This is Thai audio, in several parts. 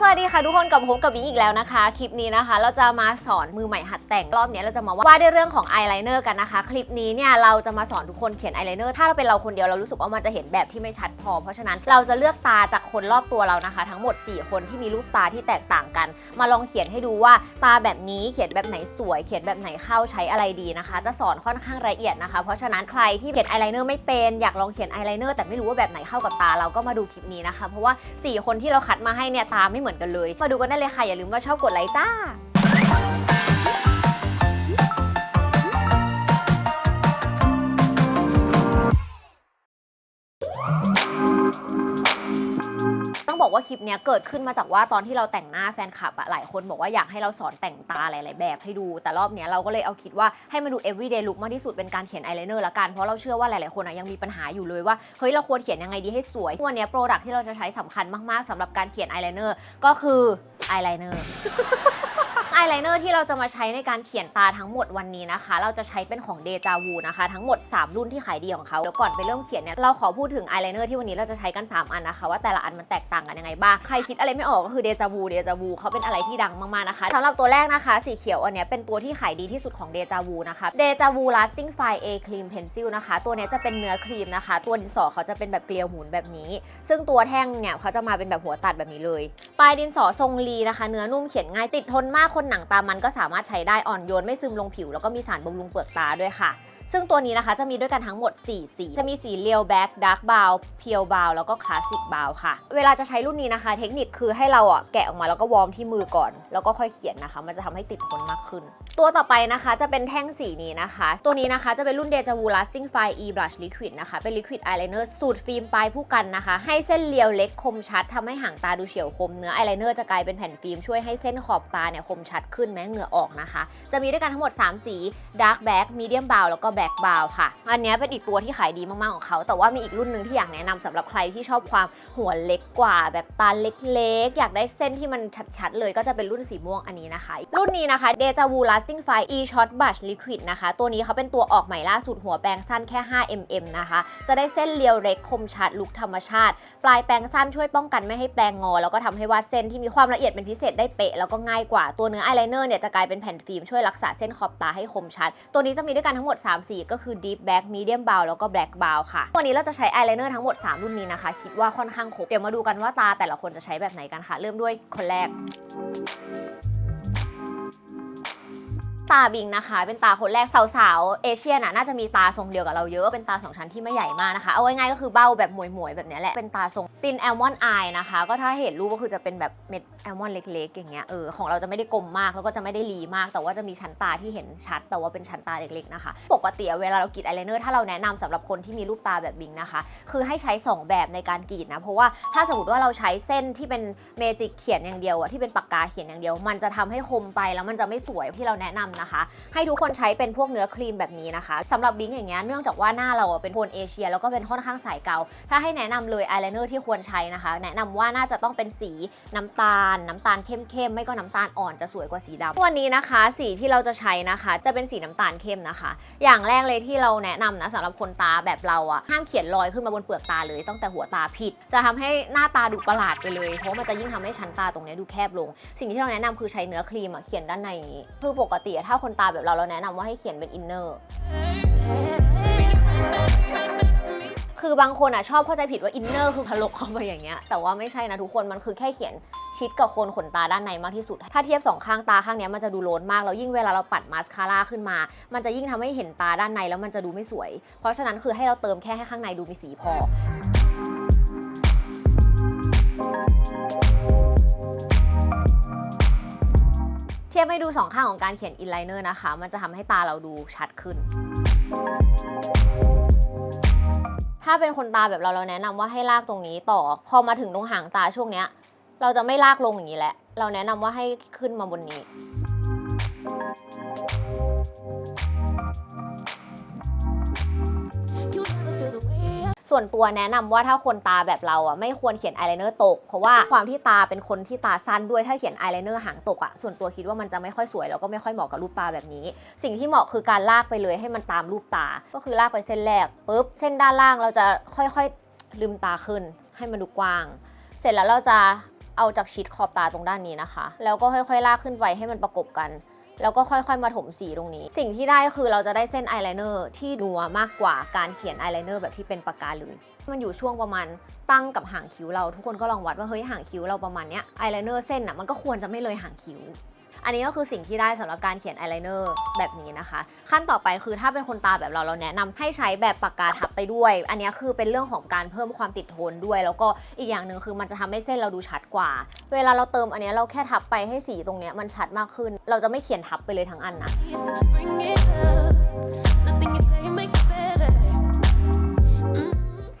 สวัสดีค่ะทุกคนกลับมาพบกับบิงอีกแล้วนะคะ คลิปนี้นะคะ เราจะมาสอนมือใหม่หัดแต่งรอบนี้เราจะมาว่าด้วยเรื่องของอายไลเนอร์กันนะคะ คลิปนี้เนี่ยเราจะมาสอนทุกคนเขียนอายไลเนอร์ถ้าเราเป็นเราคนเดียวเรารู้สึกว่ามันจะเห็นแบบที่ไม่ชัดพอ เพราะฉะนั้นเราจะเลือกตาจากคนรอบตัวเรานะคะ ทั้งหมด 4 คนที่มีรูปตาที่แตกต่างกัน มาลองเขียนให้ดูว่าตาแบบนี้เขียนแบบไหนสวย เขียนแบบไหนเข้าใช้อะไรดีนะคะ จะสอนค่อนข้างละเอียดนะคะ เพราะฉะนั้นใครที่เขียนอายไลเนอร์ไม่เป็นอยากลองเขียนอายไลเนอร์แต่ไม่รู้ว่าแบบไหนเข้ากับตาเราก็มาดูคลิปนี้นะคะ เพราะว่า 4 คนที่เราคัดมาให้เนี่ยตาไม่เหมือนกันเลย มาดูกันได้เลยค่ะ อย่าลืมว่าชอบกดไลค์จ้า บอกว่าคลิปเนี้ยเกิดขึ้นมาจากว่าตอนที่เราแต่งหน้าแฟนคลับอะหลายคนบอกว่าอยากให้เราสอนแต่งตาหลายๆแบบให้ดู แต่รอบเนี้ยเราก็เลยเอาคิดว่าให้มาดู everyday look มากที่สุดเป็นการเขียนอายไลเนอร์ละกันเพราะเราเชื่อว่าหลายๆคนอะยังมีปัญหาอยู่เลยว่าเฮ้ยเราควรเขียนยังไงดีให้สวยวันนี้โปรดักที่เราจะใช้สำคัญมากๆสำหรับการเขียนอายไลเนอร์ก็คืออายไลเนอร์ ไลเนอร์ที่เราจะมาใช้ในการเขียนตาทั้งหมดวันนี้นะคะ เราจะใช้เป็นของเดจาวูนะคะ ทั้งหมด 3 รุ่นที่ขายดีของเขาเดี๋ยวก่อนไปเริ่มเขียนเนี่ยเราขอพูดถึงอายไลเนอร์ที่วันนี้เราจะใช้กัน 3 อันนะคะ ว่าแต่ละอันมันแตกต่างกันยังไงบ้างใครคิดอะไรไม่ออกก็คือเดจาวูเดจาวูเขาเป็นอะไรที่ดังมากๆนะคะสำหรับตัวแรกนะคะ สีเขียวอันนี้เป็นตัวที่ขายดีที่สุดของเดจาวูนะคะเดจาวู lasting fine a cream pencil นะคะตัวนี้จะเป็นเนื้อครีมนะคะ ตัวดินสอเขาจะเป็นแบบเกลียวหมุนแบบนี้ ซึ่งตัวแท่งเนี่ยเขาจะมาเป็นแบบหัวตัดแบบนี้เลย ปลายดินสอทรงลีนะคะ เนื้อนุ่มเขียนง่ายติดทนมากคนหนังตามันก็สามารถใช้ได้อ่อนโยนไม่ซึมลงผิว แล้วก็มีสารบำรุงเปลือกตาด้วยค่ะ ซึ่งตัวนี้นะคะจะมีด้วยกันทั้งหมด 4 สี จะมีสีเรียวแบ็กดาร์กบาวเพียวบาวแล้วก็คลาสสิกบาวค่ะ เวลาจะใช้รุ่นนี้นะคะ เทคนิคคือให้เราอะแกะออกมาแล้วก็วอร์มที่มือก่อน แล้วก็ค่อยเขียนนะคะ มันจะทำให้ติดทนมากขึ้น ตัวต่อไปนะคะจะเป็นแท่งสีนี้นะคะ ตัวนี้นะคะจะเป็นรุ่น Deja Vu Lasting Fine E Brush Liquid นะคะ เป็น Liquid Eyeliner สูตรฟิล์มปลายผู้กันนะคะ ให้เส้นเรียวเล็กคมชัดทำให้หางตาดูเฉียวคมเนื้ออายไลเนอร์จะกลายเป็นแผ่นฟิล์มช่วยให้เส้นขอบตาเนี่ยคมชัดขึ้นแม้เหงื่อออกนะคะ จะมีด้วยกันทั้งหมด 3 สี Dark Black Medium Brown แล้วก็ Black Brown ค่ะ อันนี้เป็นอีกตัวที่ขายดีมาก ๆ ของเขา แต่ว่ามีอีกรุ่นหนึ่งที่อยากแนะนำสำหรับใครที่ชอบความหัวเล็กกว่า แบบตาเล็ก ๆ อยากได้เส้นที่มันชัด ๆ เลยก็จะเป็นรุ่นสีม่วงอันนี้นะคะ รุ่นนี้นะคะ Deja Vu Lasting Fine E Shot Brush Liquid นะคะ ตัวนี้เขาเป็นตัวออกใหม่ล่าสุดหัวแปรงสั้นแค่ 5 mm นะคะ จะได้เส้นเรียวเล็กคมชัดลุคธรรมชาติ ปลายแปรงสั้นช่วยป้องกันไม่ให้แปรงงอ แล้วก็ทำให้วาดเส้นที่มีความละเอียดเป็นพิเศษได้เป๊ะแล้วก็ง่ายกว่าตัวเนื้ออายไลเนอร์เนี่ยจะกลายเป็นแผ่นฟิล์มช่วยรักษาเส้นขอบตาให้คมชัด ตัวนี้จะมีด้วยกันทั้งหมด3 สีก็คือ Deep Black Medium Brown แล้วก็ Black Brown ค่ะ วันนี้เราจะใช้อายไลเนอร์ทั้งหมด 3 รุ่นนี้นะคะ คิดว่าค่อนข้างครบ เดี๋ยวมาดูกันว่าตาแต่ละคนจะใช้แบบไหนกันค่ะ เริ่มด้วยคนแรก ตาบิงนะคะ เป็นตาคนแรกสาวๆเอเชียน่ะน่าจะมีตาทรงเดียวกับเราเยอะเป็นตาสองชั้นที่ไม่ใหญ่มากนะคะ เอาง่ายๆก็คือเบ้าแบบหมวยๆแบบนี้แหละเป็นตาทรงตินแอลมอนด์อายนะคะ ก็ถ้าเห็นรูปก็คือจะเป็นแบบเม็ดแอลมอนเล็ก ๆ อย่างเงี้ยเออของเราจะไม่ได้กลมมากแล้วก็จะไม่ได้รีมาก แต่ว่าจะมีชั้นตาที่เห็นชัด แต่ว่าเป็นชั้นตาเล็กๆนะคะ ปกติเวลาเรากรีดอายไลเนอร์ถ้าเราแนะนำสำหรับคนที่มีรูปตาแบบบิงนะคะ คือให้ใช้ 2 แบบในการกรีดนะเพราะว่าถ้าสมมติว่าเราใช้เส้นที่เป็นเมจิกเขียนอย่างเดียวอะที่เป็นปากกาเขียนอย่างเดียว มันจะทำให้คมไปแล้วมันจะไม่สวยที่เราแนะนำนะคะ ให้ทุกคนใช้เป็นพวกเนื้อครีมแบบนี้นะคะสำหรับบิงอย่างเงี้ยเนื่องจากว่าหน้าเราเป็นคนเอเชีย แล้วก็เป็นค่อนข้างสายเกา ถ้าให้แนะนำเลยอายไลเนอร์ที่ควรใช้นะคะ แนะนำว่าน่าจะต้องเป็นสีน้ำตาล น้ำตาลเข้มๆไม่ก็น้ำตาลอ่อนจะสวยกว่าสีดำวันนี้นะคะ สีที่เราจะใช้นะคะ จะเป็นสีน้ำตาลเข้มนะคะ อย่างแรกเลยที่เราแนะนำนะสำหรับคนตาแบบเราอะห้ามเขียนรอยขึ้นมาบนเปลือกตาเลยตั้งแต่หัวตาผิด จะทำให้หน้าตาดูประหลาดไปเลย เพราะมันจะยิ่งทำให้ชั้นตาตรงนี้ดูแคบลง สิ่งที่เราแนะนำคือใช้เนื้อครีมอะเขียนด้านในอย่างนี้คือปกติถ้าคนตาแบบเราเราแนะนำว่าให้เขียนเป็นอินเนอร์ คือบางคนอะชอบเข้าใจผิดว่าอินเนอร์คือพลกเข้าไปอย่างเงี้ย แต่ว่าไม่ใช่นะทุกคน มันคือแค่เขียนชิดกับโคนขนตาด้านในมากที่สุด ถ้าเทียบสองข้างตาข้างเนี้ยมันจะดูโลนมาก แล้วยิ่งเวลาเราปัดมาสคาร่าขึ้นมา มันจะยิ่งทำให้เห็นตาด้านในแล้วมันจะดูไม่สวย เพราะฉะนั้นคือให้เราเติมแค่ให้ข้างในดูมีสีพอ ทียบให้ดูสองข้างของการเขียนอินไลเนอร์นะคะ มันจะทำให้ตาเราดูชัดขึ้น ถ้าเป็นคนตาแบบเราเราแนะนำว่าให้ลากตรงนี้ต่อ พอมาถึงตรงหางตาช่วงเนี้ย เราจะไม่ลากลงอย่างนี้แหละ เราแนะนำว่าให้ขึ้นมาบนนี้ ส่วนตัวแนะนำว่าถ้าคนตาแบบเราอะไม่ควรเขียนอายไลเนอร์ตก เพราะว่าความที่ตาเป็นคนที่ตาสั้นด้วยถ้าเขียนอายไลเนอร์หางตกอะส่วนตัวคิดว่ามันจะไม่ค่อยสวยแล้วก็ไม่ค่อยเหมาะกับรูปตาแบบนี้ สิ่งที่เหมาะคือการลากไปเลยให้มันตามรูปตา ก็คือลากไปเส้นแรกปุ๊บเส้นด้านล่างเราจะค่อยๆลืมตาขึ้น ให้มันดูกว้าง เสร็จแล้วเราจะเอาจากชิดขอบตาตรงด้านนี้นะคะ แล้วก็ค่อยๆลากขึ้นไปให้มันประกบกัน แล้วก็ค่อยๆมาถมสีตรงนี้ สิ่งที่ได้คือเราจะได้เส้นอายไลเนอร์ที่นัวมากกว่าการเขียนอายไลเนอร์แบบที่เป็นปากกาเลย มันอยู่ช่วงประมาณตั้งกับหางคิ้วเรา ทุกคนก็ลองวัดว่าเฮ้ยหางคิ้วเราประมาณเนี้ยอายไลเนอร์เส้นอะมันก็ควรจะไม่เลยหางคิ้ว อันนี้ก็คือสิ่งที่ได้สำหรับการเขียนอายไลเนอร์แบบนี้นะคะ ขั้นต่อไปคือถ้าเป็นคนตาแบบเราเราแนะนำให้ใช้แบบปากกาทับไปด้วย อันนี้คือเป็นเรื่องของการเพิ่มความติดทนด้วย แล้วก็อีกอย่างหนึ่งคือมันจะทำให้เส้นเราดูชัดกว่า เวลาเราเติมอันนี้เราแค่ทับไปให้สีตรงเนี้ยมันชัดมากขึ้น เราจะไม่เขียนทับไปเลยทั้งอันนะ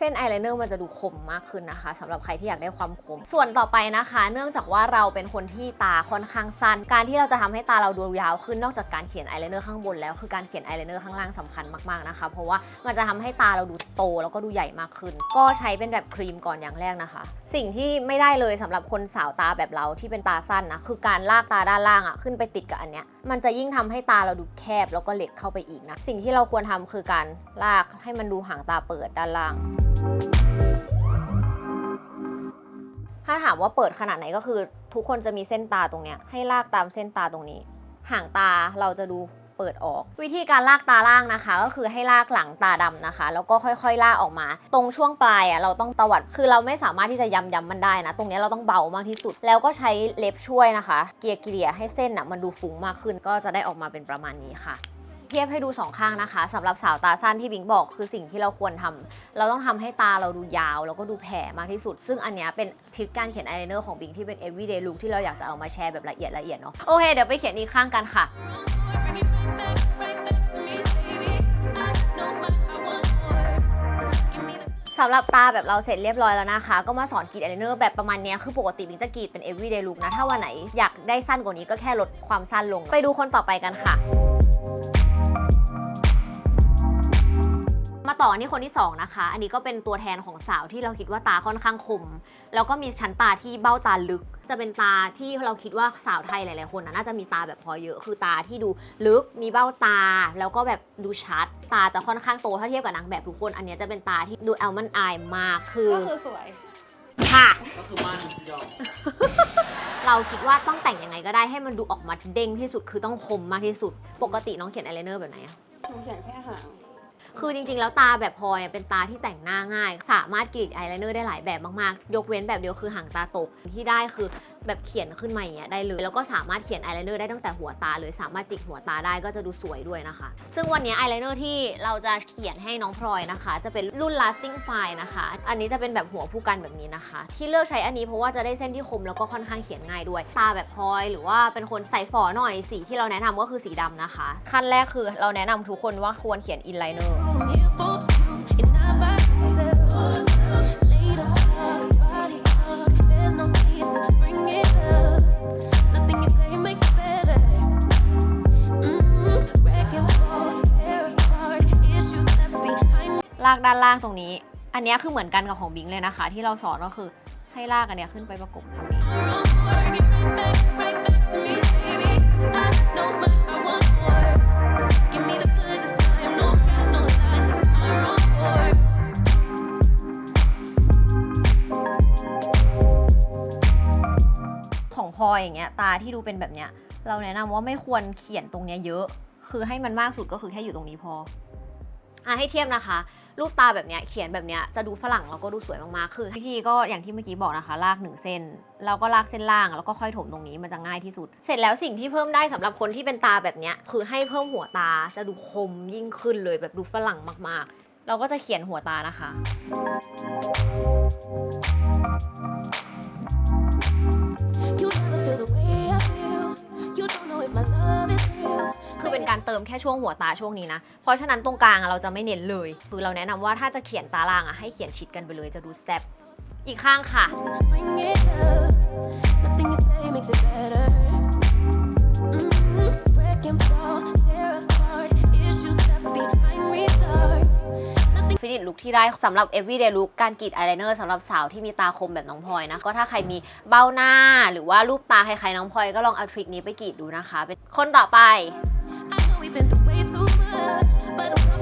ส้นอายไลเนอร์มันจะดูคมมากขึ้นนะคะสำหรับใครที่อยากได้ความคม ส่วนต่อไปนะคะ เนื่องจากว่าเราเป็นคนที่ตาค่อนข้างสั้น การที่เราจะทำให้ตาเราดูยาวขึ้นนอกจากการเขียนอายไลเนอร์ข้างบนแล้วคือการเขียนอายไลเนอร์ข้างล่างสำคัญมากๆนะคะ เพราะว่ามันจะทำให้ตาเราดูโตแล้วก็ดูใหญ่มากขึ้น ก็ใช้เป็นแบบครีมก่อนอย่างแรกนะคะ สิ่งที่ไม่ได้เลยสำหรับคนสาวตาแบบเราที่เป็นตาสั้นนะคือการลากตาด้านล่างอะขึ้นไปติดกับอันเนี้ยมันจะยิ่งทำให้ตาเราดูแคบแล้วก็เล็กเข้าไปอีกนะสิ่งที่เราควรทำคือการลากให้มันดูหางตาเปิดด้านล่างถ้าถามว่าเปิดขนาดไหนก็คือทุกคนจะมีเส้นตาตรงเนี้ยให้ลากตามเส้นตาตรงนี้ ห่างตาเราจะดูเปิดออก วิธีการลากตาล่างนะคะ ก็คือให้ลากหลังตาดำนะคะ แล้วก็ค่อยๆลากออกมา ตรงช่วงปลายอะเราต้องตวัดคือเราไม่สามารถที่จะยำยำมันได้นะ ตรงนี้เราต้องเบามากที่สุด แล้วก็ใช้เล็บช่วยนะคะ เกลียเกลี่ยให้เส้นอะมันดูฟุ้งมากขึ้นก็จะได้ออกมาเป็นประมาณนี้ค่ะ เทียบให้ดูสองข้างนะคะสำหรับสาวตาสั้นที่บิงบอกคือสิ่งที่เราควรทำเราต้องทำให้ตาเราดูยาว แล้วก็ดูแผ่มากที่สุด ซึ่งอันนี้เป็นทริคการเขียนอายไลเนอร์ของบิงที่เป็น everyday look ที่เราอยากจะเอามาแชร์แบบละเอียดละเอียดเนาะโอเคเดี๋ยวไปเขียนอีกข้างกันค่ะสำหรับตาแบบเราเสร็จเรียบร้อยแล้วนะคะ ก็มาสอนกรีดอายไลเนอร์แบบประมาณนี้คือปกติบิงจะกรีดเป็น everyday look นะถ้าวันไหนอยากได้สั้นกว่านี้ก็แค่ลดความสั้นลง ไปดูคนต่อไปกันค่ะ ต่อที่คนที่สองนะคะ อันนี้ก็เป็นตัวแทนของสาวที่เราคิดว่าตาค่อนข้างคม แล้วก็มีชั้นตาที่เบ้าตาลึก จะเป็นตาที่เราคิดว่าสาวไทยหลาย ๆ คนนะน่าจะมีตาแบบพอเยอะ คือตาที่ดูลึก มีเบ้าตา แล้วก็แบบดูชัด ตาจะค่อนข้างโตถ้าเทียบกับนางแบบทุกคน อันเนี้ยจะเป็นตาที่ดูแอลมันอายมาก คือก็คือสวย ค่ะ ก็คือมั่นยอมเราคิดว่าต้องแต่งยังไงก็ได้ให้มันดูออกมาเด้งที่สุด คือต้องคมมากที่สุด ปกติน้องเขียนอายไลเนอร์แบบไหนอะหนูเขียนแค่หาง คือจริงๆ แล้วตาแบบพลอยเป็นตาที่แต่งหน้าง่าย สามารถกรีดอายไลเนอร์ได้หลายแบบมากๆ ยกเว้นแบบเดียวคือหางตาตกที่ได้คือ แบบเขียนขึ้นมาอย่างเงี้ยได้เลย แล้วก็สามารถเขียนอายไลเนอร์ได้ตั้งแต่หัวตาเลยสามารถจิกหัวตาได้ก็จะดูสวยด้วยนะคะ ซึ่งวันนี้อายไลเนอร์ที่เราจะเขียนให้น้องพลอยนะคะ จะเป็นรุ่น lasting fine นะคะ อันนี้จะเป็นแบบหัวผู้กันแบบนี้นะคะ ที่เลือกใช้อันนี้เพราะว่าจะได้เส้นที่คมแล้วก็ค่อนข้างเขียนง่ายด้วย ตาแบบพลอยหรือว่าเป็นคนใส่ฝอหน่อยสีที่เราแนะนำก็คือสีดำนะคะ ขั้นแรกคือเราแนะนำทุกคนว่าควรเขียน inliner I'm here for you. You're ด้านล่างตรงนี้ อันนี้คือเหมือนกันกับของบิงเลยนะคะ ที่เราสอนก็คือให้ลากอันเนี้ยขึ้นไปประกบตรงนี้ของพออย่างเงี้ยตาที่ดูเป็นแบบเนี้ยเราแนะนำว่าไม่ควรเขียนตรงเนี้ยเยอะ คือให้มันมากสุดก็คือแค่อยู่ตรงนี้พออะให้เทียบนะคะ รูปตาแบบเนี้ยเขียนแบบเนี้ยจะดูฝรั่งแล้วก็ดูสวยมากๆ คือวิธีก็อย่างที่เมื่อกี้บอกนะคะ ลากหนึ่งเส้นแล้วก็ลากเส้นล่างแล้วก็ค่อยถมตรงนี้มันจะง่ายที่สุด เสร็จแล้วสิ่งที่เพิ่มได้สำหรับคนที่เป็นตาแบบเนี้ยคือให้เพิ่มหัวตาจะดูคมยิ่งขึ้นเลยแบบดูฝรั่งมากๆ เราก็จะเขียนหัวตานะคะ ค่ช่วงหัวตาช่วงนี้นะ เพราะฉะนั้นตรงกลางอะเราจะไม่เน้นเลย คือเราแนะนำว่าถ้าจะเขียนตาล่างอะให้เขียนชิดกันไปเลยจะดูแซ่บอีกข้างค่ะ To bring it up. Nothing you say makes it better. Mm-hmm. Wreck and fall, tear apart. Issues left behind, restart. Nothing ฟินิชลุคที่ได้สำหรับ everyday look การกรีดอายไลเนอร์สำหรับสาวที่มีตาคมแบบน้องพลอยนะ ก็ถ้าใครมีเบ้าหน้าหรือว่ารูปตาคล้ายๆน้องพลอยก็ลองเอาทริคนี้ไปกรีดดูนะคะ เป็นคนต่อไป I know we've been through way too much, but I'm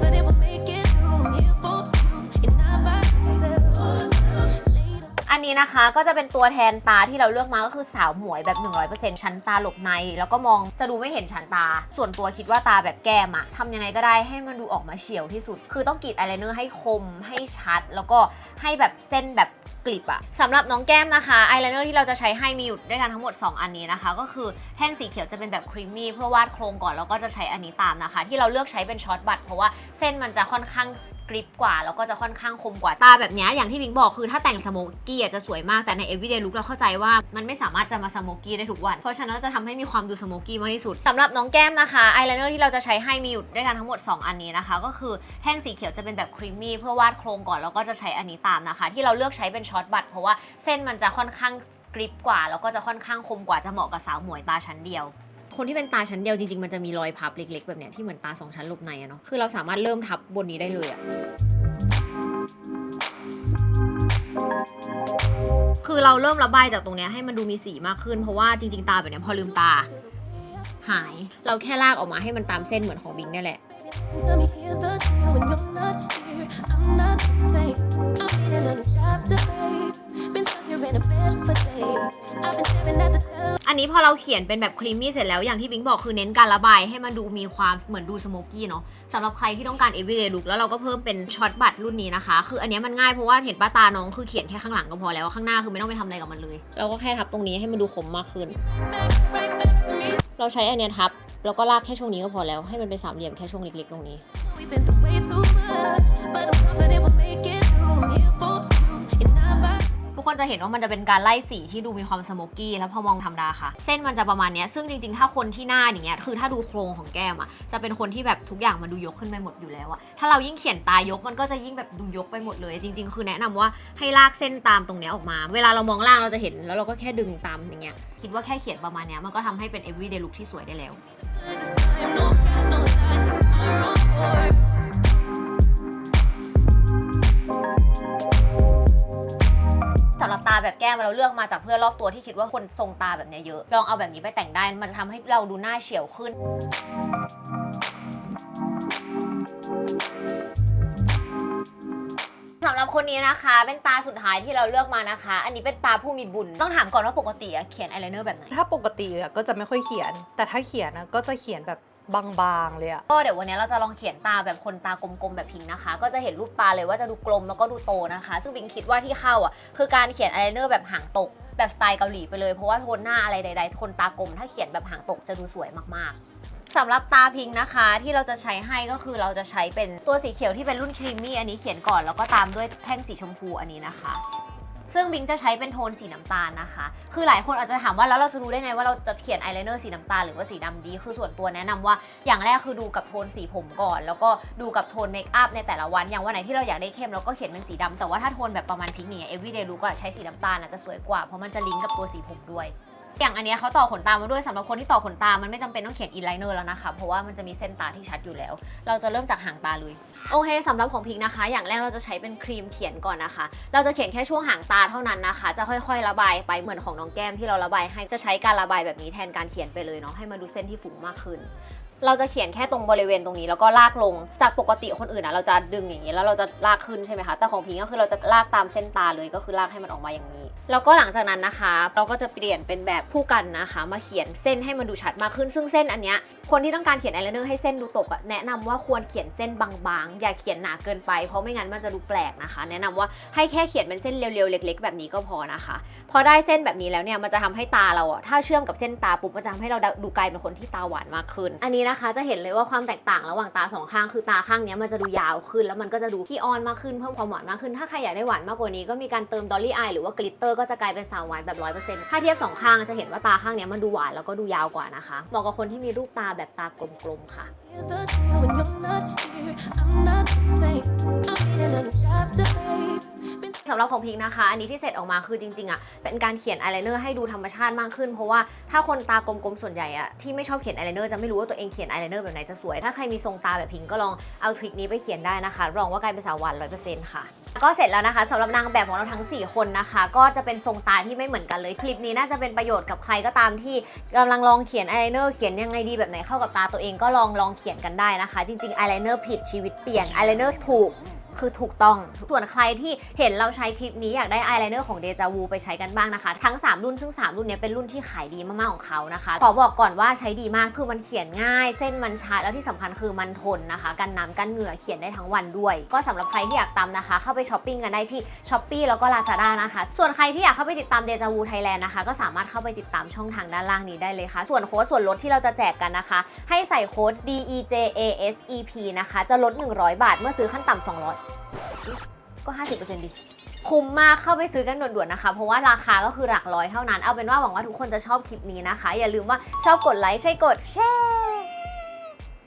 อันนี้นะคะก็จะเป็นตัวแทนตาที่เราเลือกมาก็คือสาวหมวยแบบ 100%ชั้นตาหลบใน แล้วก็มองจะดูไม่เห็นชั้นตา ส่วนตัวคิดว่าตาแบบแก้มอะทำยังไงก็ได้ให้มันดูออกมาเฉียวที่สุด คือต้องกรีดอายไลเนอร์ให้คมให้ชัด แล้วก็ให้แบบเส้นแบบกลิบอะสำหรับน้องแก้มนะคะอายไลเนอร์ที่เราจะใช้ให้มีอยู่ด้วยกันทั้งหมด 2 อันนี้นะคะ ก็คือแท่งสีเขียวจะเป็นแบบครีมมี่เพื่อวาดโครงก่อนแล้วก็จะใช้อันนี้ตามนะคะ ที่เราเลือกใช้เป็นช็อตบัตเพราะว่าเส้นมันจะค่อนข้าง กริบกว่าแล้วก็จะค่อนข้างคมกว่าตาแบบนี้อย่างที่บิงบอกคือถ้าแต่งสโมกกี้จะสวยมากแต่ใน everyday look เราเข้าใจว่ามันไม่สามารถจะมาสโมกกี้ได้ทุกวัน เพราะฉะนั้นจะทำให้มีความดูสโมกกี้มากที่สุดสำหรับน้องแก้มนะคะอายไลเนอร์ที่เราจะใช้ให้มีอยู่ด้วยกันทั้งหมด 2 อันนี้นะคะ ก็คือแท่งสีเขียวจะเป็นแบบครีมมี่เพื่อวาดโครงก่อนแล้วก็จะใช้อันนี้ตามนะคะ ที่เราเลือกใช้เป็นช็อตบัตเพราะว่าเส้นมันจะค่อนข้างกริบกว่า แล้วก็จะค่อนข้างคมกว่าจะเหมาะกับสาวหมวยตาชั้นเดียว คนที่เป็นตาชั้นเดียวจริงๆ มันจะมีรอยพับเล็ก ๆ แบบเนี้ยที่เหมือนตาสองชั้นหลบในอะเนาะคือเราสามารถเริ่มทับบนนี้ได้เลยอะคือเราเริ่มระบายจากตรงเนี้ยให้มันดูมีสีมากขึ้นเพราะว่าจริงๆ ตาแบบเนี้ยพอลืมตา หาย เราแค่ลากออกมาให้มันตามเส้นเหมือนของบิงเนี่ยแหละ I'm. not the same. I'm in a new chapter, นนี้พอเราเขียนเป็นแบบครีมมี่เสร็จแล้วอย่างที่บิงบอกคือเน้นการระบายให้มันดูมีความเหมือนดูสโมกกี้เนาะสำหรับใครที่ต้องการ everyday look แล้วเราก็เพิ่มเป็นช็อตบัตรุ่นนี้นะคะ คืออันนี้มันง่ายเพราะว่าเห็นป้าตาน้องคือเขียนแค่ข้างหลังก็พอแล้วข้างหน้าคือไม่ต้องไปทำอะไรกับมันเลย เราก็แค่ทับตรงนี้ให้มันดูคมมากขึ้น เราใช้อันเนี้ยทับแล้วก็ลากแค่ช่วงนี้ก็พอแล้วให้มันเป็นสามเหลี่ยมแค่ช่วงเล็กๆตรงนี้ คนจะเห็นว่ามันจะเป็นการไล่สีที่ดูมีความสโมกกี้แล้วพอมองธรรมดาค่ะ เส้นมันจะประมาณนี้ซึ่งจริงๆ ถ้าคนที่หน้าอย่างเงี้ยคือถ้าดูโครงของแก้มอะจะเป็นคนที่แบบทุกอย่างมันดูยกขึ้นไปหมดอยู่แล้วอะถ้าเรายิ่งเขียนตายกมันก็จะยิ่งแบบดูยกไปหมดเลย จริง ๆ คือแนะนำว่าให้ลากเส้นตามตรงเนี้ยออกมา เวลาเรามองล่างเราจะเห็นแล้วเราก็แค่ดึงตามอย่างเงี้ยคิดว่าแค่เขียนประมาณนี้มันก็ทำให้เป็น everyday look ที่สวยได้แล้ว or แบบแก้มเราเลือกมาจากเพื่อนรอบตัวที่คิดว่าคนทรงตาแบบเนี้ยเยอะ ลองเอาแบบนี้ไปแต่งได้ มันจะทำให้เราดูหน้าเฉียวขึ้นสำหรับคนนี้นะคะเป็นตาสุดท้ายที่เราเลือกมานะคะ อันนี้เป็นตาผู้มีบุญ ต้องถามก่อนว่าปกติอะเขียนอายไลเนอร์แบบไหน ถ้าปกติอะก็จะไม่ค่อยเขียน แต่ถ้าเขียนอะก็จะเขียนแบบ บางๆเลยอะก็เดี๋ยววันนี้เราจะลองเขียนตาแบบคนตากลมๆแบบพิงนะคะ ก็จะเห็นรูปตาเลยว่าจะดูกลมแล้วก็ดูโตนะคะ ซึ่งบิงคิดว่าที่เข้าอะคือการเขียนอายไลเนอร์แบบหางตกแบบสไตล์เกาหลีไปเลยเพราะว่าโทนหน้าอะไรใดๆคนตากลม ถ้าเขียนแบบหางตกจะดูสวยมากๆสำหรับตาพิงนะคะที่เราจะใช้ให้ก็คือเราจะใช้เป็นตัวสีเขียวที่เป็นรุ่นครีมมี่อันนี้เขียนก่อนแล้วก็ตามด้วยแท่งสีชมพูอันนี้นะคะ ซึ่งบิงจะใช้เป็นโทนสีน้ำตาลนะคะ คือหลายคนอาจจะถามว่าแล้วเราจะรู้ได้ไงว่าเราจะเขียนอายไลเนอร์สีน้ำตาลหรือว่าสีดำดี คือส่วนตัวแนะนำว่าอย่างแรกคือดูกับโทนสีผมก่อน แล้วก็ดูกับโทนเมคอัพในแต่ละวัน อย่างวันไหนที่เราอยากได้เข้มเราก็เขียนเป็นสีดำแต่ว่าถ้าโทนแบบประมาณพิงค์เนี่ย everyday look อะใช้สีน้ำตาลอาจจะสวยกว่าเพราะมันจะลิงก์กับตัวสีผมด้วย อย่างอันเนี้ยเขาต่อขนตามาด้วยสำหรับคนที่ต่อขนตา มันไม่จำเป็นต้องเขียนอินไลเนอร์แล้วนะคะ เพราะว่ามันจะมีเส้นตาที่ชัดอยู่แล้ว เราจะเริ่มจากหางตาเลย โอเคสำหรับของพิงค์นะคะ อย่างแรกเราจะใช้เป็นครีมเขียนก่อนนะคะ เราจะเขียนแค่ช่วงหางตาเท่านั้นนะคะ จะค่อยๆ ระบายไปเหมือนของน้องแก้มที่เราระบายให้ จะใช้การระบายแบบนี้แทนการเขียนไปเลยเนาะ ให้มันดูเส้นที่ฝุ่งมากขึ้น เราจะเขียนแค่ตรงบริเวณตรงนี้แล้วก็ลากลง จากปกติคนอื่นอะเราจะดึงอย่างนี้แล้วเราจะลากขึ้นใช่ไหมคะ แต่ของพิงก็คือเราจะลากตามเส้นตาเลยก็คือลากให้มันออกมาอย่างนี้ แล้วก็หลังจากนั้นนะคะ เราก็จะเปลี่ยนเป็นแบบผู้กันนะคะ มาเขียนเส้นให้มันดูชัดมากขึ้น ซึ่งเส้นอันเนี้ยคนที่ต้องการเขียนอายไลเนอร์ให้เส้นดูตกอะแนะนำว่าควรเขียนเส้นบางๆ อย่าเขียนหนาเกินไป เพราะไม่งั้นมันจะดูแปลกนะคะ แนะนำว่าให้แค่เขียนเป็นเส้นเรียวๆเล็ก ๆ แบบนี้ก็พอนะคะ พอได้เส้นแบบนี้แล้วเนี่ยมันจะทำให้ตาเราอะถ้าเชื่อมกับเส้นตาปุ๊บมันจะทำให้เราดูกลายเป็นคนที่ตาหวานมากขึ้น อันนี้นะคะ จะเห็นเลยว่าความแตกต่างระหว่างตาสองข้างคือตาข้างนี้มันจะดูยาวขึ้น แล้วมันก็จะดูขี้อ้อนมากขึ้นเพิ่มความหวานมากขึ้น ถ้าใครอยากได้หวานมากกว่านี้ก็มีการเติมดอลลี่อายหรือว่ากลิตเตอร์ก็จะกลายเป็นสาวหวานแบบร้อยเปอร์เซ็นต์ถ้าเทียบสองข้างจะเห็นว่าตาข้างนี้มันดูหวานแล้วก็ดูยาวกว่านะคะเหมาะกับคนที่มีรูปตาแบบตากลมๆค่ะ Here's the deal. When you're not here, I'm not the same. I'm in a new chapter, babe. สำหรับของพิงนะคะ อันนี้ที่เสร็จออกมาคือจริงๆอะเป็นการเขียนอายไลเนอร์ให้ดูธรรมชาติมากขึ้น เพราะว่าถ้าคนตากลมๆส่วนใหญ่อะที่ไม่ชอบเขียนอายไลเนอร์จะไม่รู้ว่าตัวเองเขียนอายไลเนอร์แบบไหนจะสวย ถ้าใครมีทรงตาแบบพิงก็ลองเอาทริคนี้ไปเขียนได้นะคะ รองว่ากลายเป็นสาวหวานร้อยเปอร์เซ็นต์ค่ะก็เสร็จแล้วนะคะสำหรับนางแบบของเราทั้ง 4 คนนะคะ ก็จะเป็นทรงตาที่ไม่เหมือนกันเลย คลิปนี้น่าจะเป็นประโยชน์กับใครก็ตามที่กำลังลองเขียนอายไลเนอร์เขียนยังไงดีแบบไหนเข้ากับตาตัวเองก็ลองลองเขียนกันได้นะคะ จริงๆอายไลเนอร์ผิดชีวิตเปลี่ยนอายไลเนอร์ถูก คือถูกต้อง ส่วนใครที่เห็นเราใช้คลิปนี้อยากได้อายไลเนอร์ของเดจาวูไปใช้กันบ้างนะคะ ทั้ง 3 รุ่นซึ่ง 3 รุ่นนี้เป็นรุ่นที่ขายดีมากๆของเขานะคะ ขอบอกก่อนว่าใช้ดีมากคือมันเขียนง่าย เส้นมันชัดแล้วที่สำคัญคือมันทนนะคะ กันน้ำกันเหงื่อเขียนได้ทั้งวันด้วย ก็สำหรับใครที่อยากตามนะคะ เข้าไปช้อปปิ้งกันได้ที่ s h อ p e e แล้วก็ Lazada นะคะ ส่วนใครที่อยากเข้าไปติดตามเดจาวูไทยแลนด์นะคะก็สามารถเข้าไปติดตามช่องทางด้านล่างนี้ได้เลยค่ะ ส่วนโค้ดส่วนลดที่เราจะแจกกันนะคะ ให้ใส่โค้ด DEJASEP นะคะจะลด 100 บาท เมื่อซื้อขั้นต่ำ200 ก็ 50%ดิ คุ้มมากเข้าไปซื้อกันด่วนๆนะคะ เพราะว่าราคาก็คือหลักร้อยเท่านั้น เอาเป็นว่าหวังว่าทุกคนจะชอบคลิปนี้นะคะ อย่าลืมว่าชอบกดไลค์ใช่กดแชร์